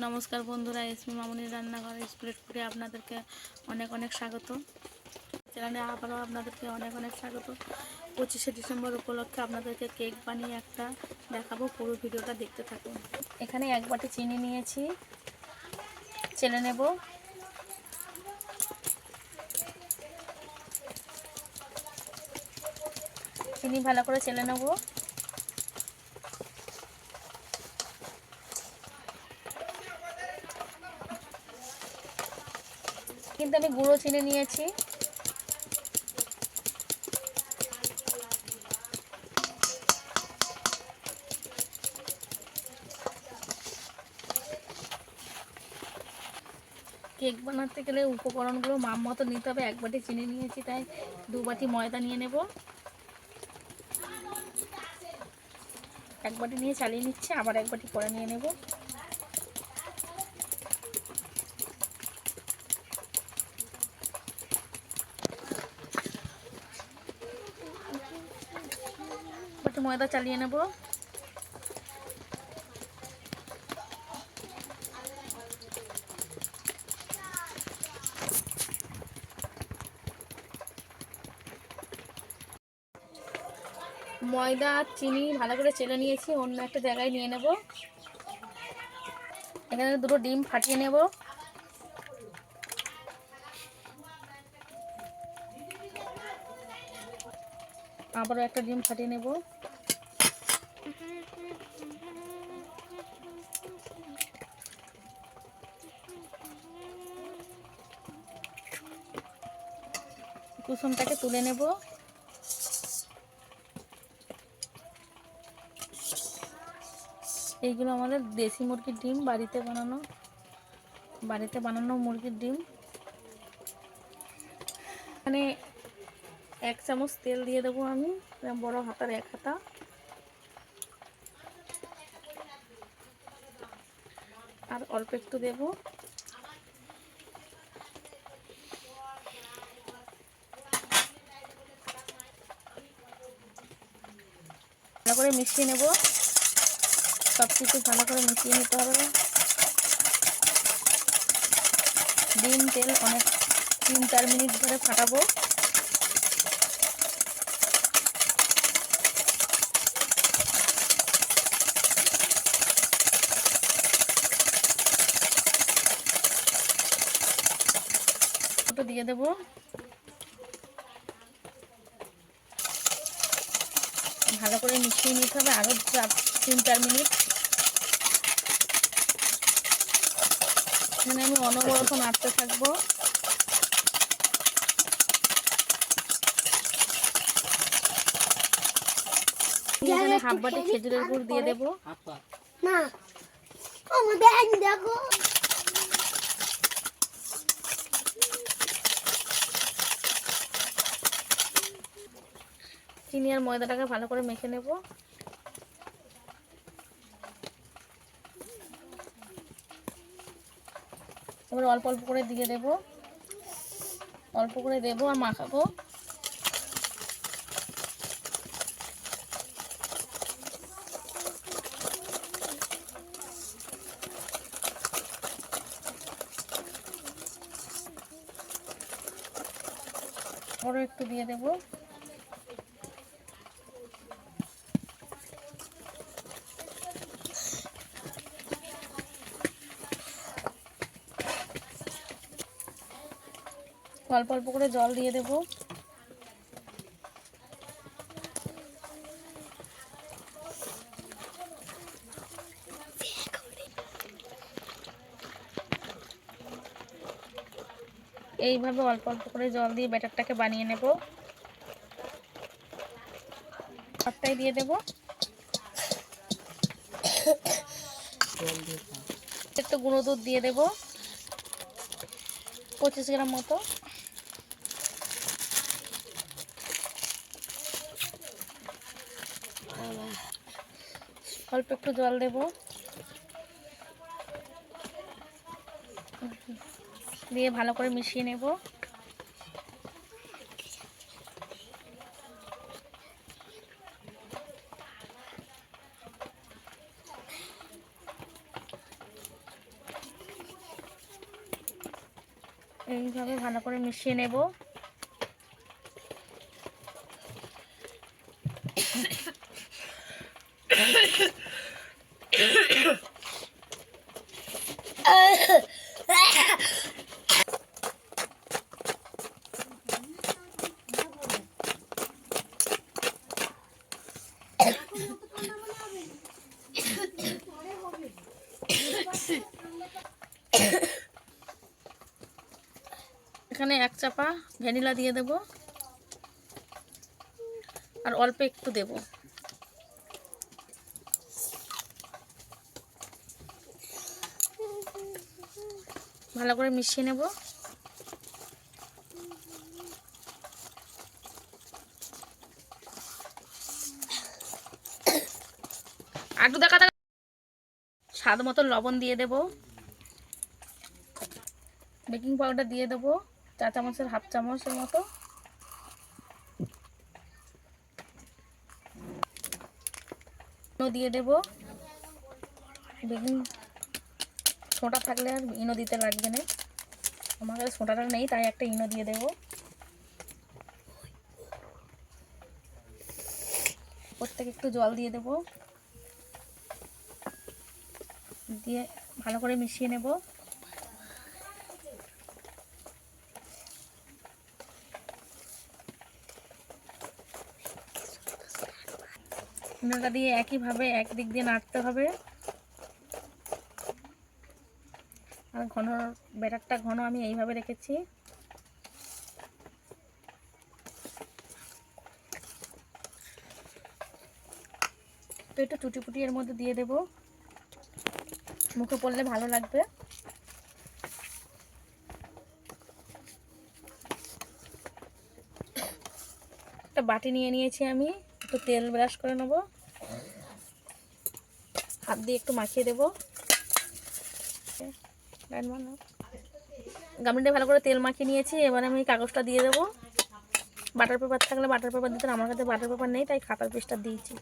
নমস্কার বন্ধুরা এসমি মামুনির রান্নাঘর স্প্লেট করে আপনাদেরকে অনেক অনেক স্বাগত। চ্যানেলে আবারও আপনাদেরকে অনেক অনেক স্বাগত। পঁচিশে ডিসেম্বর উপলক্ষে আপনাদেরকে কেক বানিয়ে একটা দেখাবো, পুরো ভিডিওটা দেখতে থাকুন। এখানে এক বাটি চিনি নিয়েছি, চেলে নেব। চিনি ভালো করে চেলে নেব। কিন্তু আমি গুঁড়ো চিনে নিয়েছি। কেক বানাতে গেলে উপকরণগুলো মাম মতো নিতে হবে। এক বাটি চিনি নিয়েছি, তাই দু বাটি ময়দা নিয়ে নেব। এক বাটি নিয়ে চালিয়ে নিচ্ছে, আবার এক বাটি পরে নিয়ে নেব একটু ময়দা চালিয়ে নেব। ময়দা আর চিনি ভালো করে চেলে নিয়েছি, অন্য একটা জায়গায় নিয়ে নেব। এখানে দুটো ডিম ফাটিয়ে নেব। আবারও একটা ডিম ফাটিয়ে নেব। কুসুমটাকে তুলে নেব। এইগুলো আমাদের দেশি মুরগির ডিম, বাড়িতে বানানো বাড়িতে বানানো মুরগির ডিম। মানে এক চামচ তেল দিয়ে দেবো আমি, বড় হাতার এক হাতা। আর অল্প একটু দেবো। ভালো করে মিশিয়ে নেব। সব কিছু ভালো করে মিশিয়ে নিতে হবে। ডিম তেল অনেক তিন চার মিনিট ধরে ফাটাবো। ওটা দিয়ে দেবো। ভালো করে মিশিয়ে নিতে হবে আরও তিন, চার মিনিট। এখানে আমি অনবরত নাড়তে থাকব। হাফ বাটি খেজুরের গুড় দিয়ে দেবো। দেখ। চিনি আর ময়দাটাকে ভালো করে মেখে নেব? এবার অল্প অল্প করে দিয়ে দেব। অল্প করে দেব আর মাখাবো। একটু দিয়ে দেবো। অল্প অল্প করে জল দিয়ে দেব। এইভাবে অল্প অল্প করে জল দিয়ে ব্যাটারটাকে বানিয়ে নেব। সবটাই দিয়ে দেব। একটু গুঁড়ো দুধ দিয়ে দেবো। পঁচিশ গ্রাম মতো। অল্প একটু জল দেব। দিয়ে ভালো করে মিশিয়ে নেব। এইভাবে ভালো করে মিশিয়ে নেব। এখানে এক চাপা ভ্যানিলা দিয়ে দেব আর অল্প একটু দেব। ভালো করে মিশিয়ে নেব। আটু দেখা দেখা স্বাদ মতো লবণ দিয়ে দেব। বেকিং পাউডার দিয়ে দেবো। চা চামচের হাফ চামচের মতো। দিয়ে দেব। বেকিং সোঁটা থাকলে আর ইনো দিতে লাগবে না। আমার কাছে সোঁটাটা নেই, তাই একটা ইনো দিয়ে দেব। থেকে একটু জল দিয়ে দেব। দিয়ে ভালো করে মিশিয়ে নেব। ইনোটা দিয়ে একইভাবে একদিক দিয়ে নাড়তে হবে। আর ঘন, ব্যাটারটা ঘন আমি এইভাবে রেখেছি। তো একটু টুটি ফুটি এর মধ্যে দিয়ে দেব। মুখে পড়লে ভালো লাগবে। একটা বাটি নিয়ে নিয়েছি আমি, একটু তেল ব্রাশ করে নেব। হাত দিয়ে একটু মাখিয়ে দেবো। গামলিটা ভালো করে তেল মাখিয়ে নিয়েছি, এবার আমি কাগজটা দিয়ে দেবো। বাটার পেপার থাকলে বাটার পেপার দিতে আমার কাছে বাটার পেপার নেই, তাই খাতার পিসটা দিয়েছি।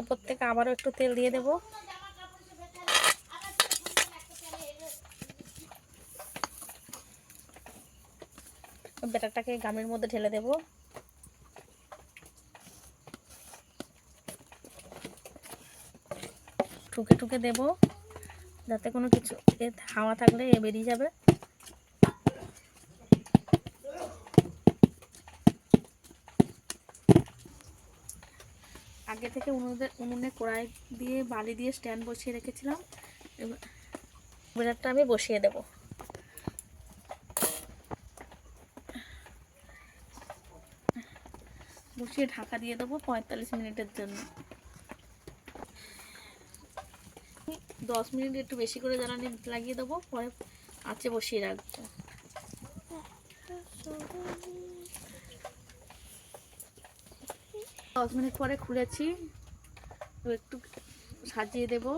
ওপর থেকে আবারও একটু তেল দিয়ে দেবো। ব্যাটারটাকে গামের মধ্যে ঢেলে দেব। ঠুকে ঠুকে দেব, যাতে কোনো কিছু হাওয়া থাকলে এ বেরিয়ে যাবে। আগে থেকে উনুনে উনুনে কড়াই দিয়ে বালি দিয়ে স্ট্যান্ড বসিয়ে রেখেছিলাম। ব্যাটারটা আমি বসিয়ে দেবো। বসিয়ে ঢাকা দিয়ে দেবো পঁয়তাল্লিশ মিনিটের জন্য। দশ মিনিট একটু বেশি করে জ্বালানি লাগিয়ে দেবো, পরে আঁচে বসিয়ে রাখব। দশ মিনিট পরে খুলেছি একটু সাজিয়ে দেবো।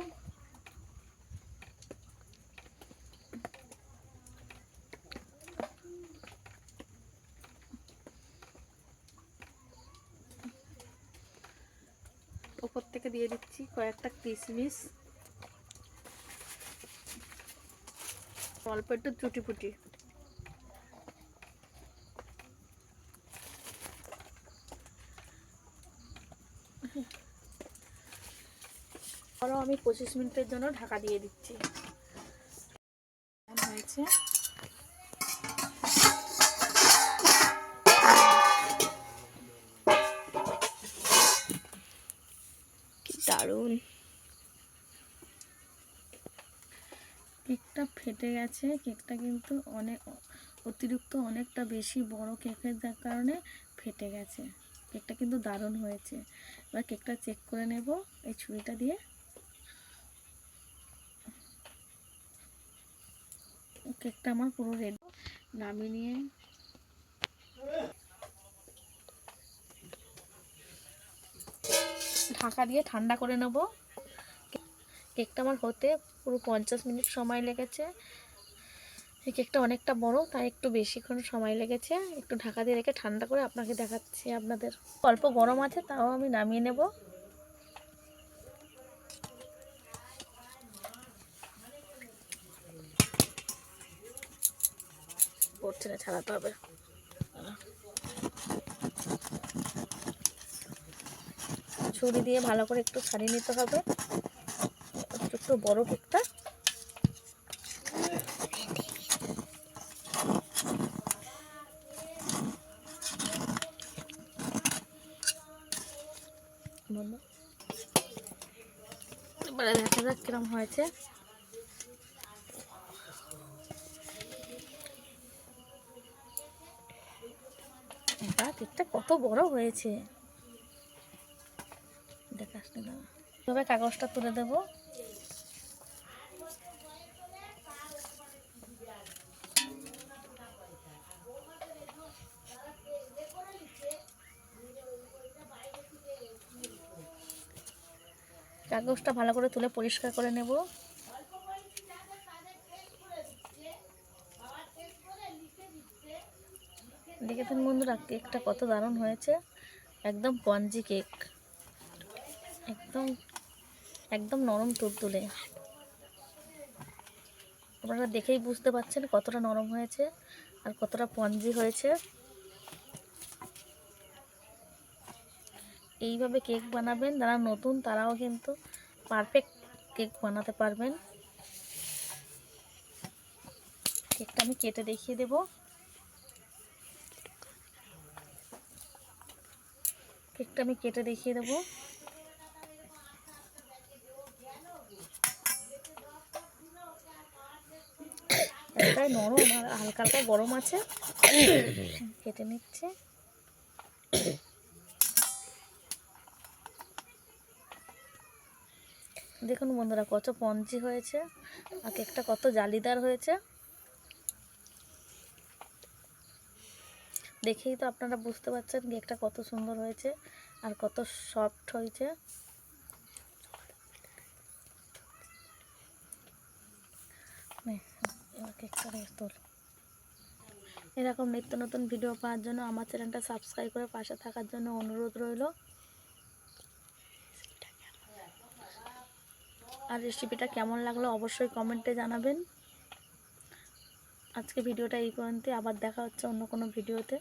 ওপর থেকে দিয়ে দিচ্ছি কয়েকটা কিশমিশ। অল্প একটু চুটি ফুটি আরও আমি পঁচিশ মিনিটের জন্য ঢাকা দিয়ে দিচ্ছি। হয়েছে দারুণ। ফেটে গেছে। কেকটা কিন্তু অনেক অতিরিক্ত অনেকটা বেশি বড় কেকের কারণে ফেটে গেছে। কেকটা কিন্তু দারুণ হয়েছে। এবার কেকটা চেক করে নেব এই ছুরিটা দিয়ে। কেকটা আমার পুরো রেডি। নামিয়ে নিয়ে। ঢাকা দিয়ে ঠান্ডা করে নেব। কেকটা আমার হতে পুরো পঞ্চাশ মিনিট সময় লেগেছে। এই কেকটা অনেকটা বড়, তাই একটু বেশিক্ষণ সময় লেগেছে। একটু ঢাকা দিয়ে রেখে ঠান্ডা করে আপনাকে দেখাচ্ছি আপনাদের। অল্প গরম আছে, তাও আমি নামিয়ে নেব। পড়ছে না, ছাড়াতে হবে। ছুরি দিয়ে ভালো করে একটু ছাড়িয়ে নিতে হবে। একটু বড় বন্ধ। এবারে দেখা যাক কিরম হয়েছে। এটা কেকটা কত বড় হয়েছে। দেখাস না কাগজটা তুলে দেবো। কাগজটা ভালো করে তুলে পরিষ্কার করে নেব। দেখেছেন বন্ধুরা, কেকটা কত দারুণ হয়েছে। একদম পঞ্জি কেক। একদম একদম নরম তুলতুলে। আপনারা দেখেই বুঝতে পারছেন কতটা নরম হয়েছে আর কতটা পঞ্জি হয়েছে। এইভাবে কেক বানাবেন, যারা নতুন তারাও কিন্তু পারফেক্ট কেক বানাতে পারবেন। কেকটা আমি কেটে দেখিয়ে দেব। কেকটা আমি কেটে দেখিয়ে দেবো। একটাই নরম আর হালকা হালকা গরম আছে। কেটে নিচ্ছে। দেখুন বন্ধুরা, কত পঞ্চি হয়েছে, আর কেকটা কত জালিদার হয়েছে। দেখেই তো আপনারা বুঝতে পারছেন কেকটা কত সুন্দর হয়েছে আর কত সফট হয়েছে। কেকটা এরকম নিত্য নতুন ভিডিও পাওয়ার জন্য আমার চ্যানেলটা সাবস্ক্রাইব করে পাশে থাকার জন্য অনুরোধ রইল। আর রেসিপিটা কেমন লাগল অবশ্যই কমেন্টে জানাবেন। আজকে ভিডিওটা এই পর্যন্ত আবার দেখা হচ্ছে অন্য কোনো ভিডিওতে